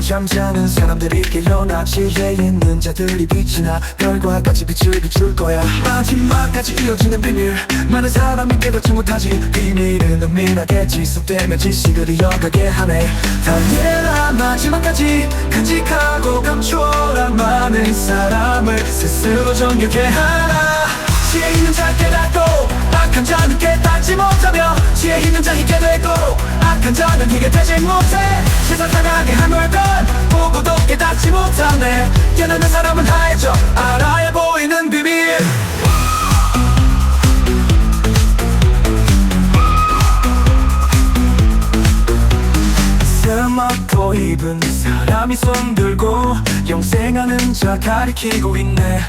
잠자는 사람들이 깨어나. 지혜 있는 자들이 빛이 나 별과 같이 빛을 비출 거야. 마지막까지 이어지는 비밀. 많은 사람이 깨닫지 못하지. 비밀은 은밀하게 지속되며 지식을 이어가게 하네. 달려라 마지막까지. 간직하고 감추어라. 많은 사람을 스스로 정결케 하라 지혜 있는 자 깨닫고 악한 자는 깨닫지 못하며 지혜 있는 자 있게 되고 악한 자는 이게 되지 못해. 세상 당하게 하물건 보고도 깨닫지 못하네. 깨닫는 사람은 하얘져 알아야 보이는 비밀. 스마트 입은 사람이 손들고 영생하는 자 가리키고 있네.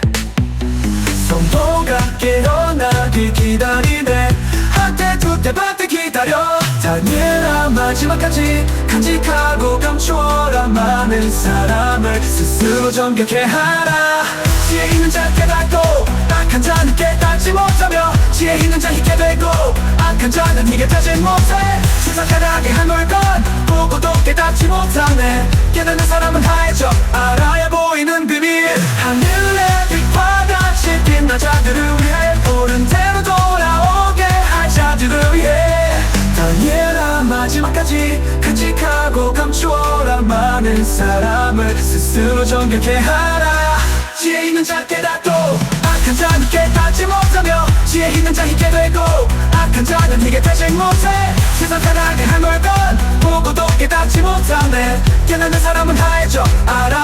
성도가 깨어나길 기다리네. 한때 두때 반때 기다려. 달려라 마지막까지 간직하고 감추어라 많은 사람을 스스로 정결케 하라. 지혜 있는 자 깨닫고 악한 자는 깨닫지 못하며 지혜 있는 자 있게 되고 악한 자는 이게 되지 못해. 세상 가닥에 한 물건 보고도 깨닫지 못하네. 깨닫는 사람은 하얘져 알아야 보이는 비밀. 하늘의 빛과 같이 빛나 자들을 위해 옳은 대로 돌아오게 할 자들을 위해. 달려라 마지막까지 간직하고 감추어라 많은 사람을 스스로 정결케 하라. 지혜 있는 자 깨닫고 악한 자는 깨닫지 못하며 지혜 있는 자 있게 되고 악한 자는 이게 되지 못해. 세상 가닥에 한 물건 보고도 깨닫지 못하네. 깨닫는 사람은 보이는 비밀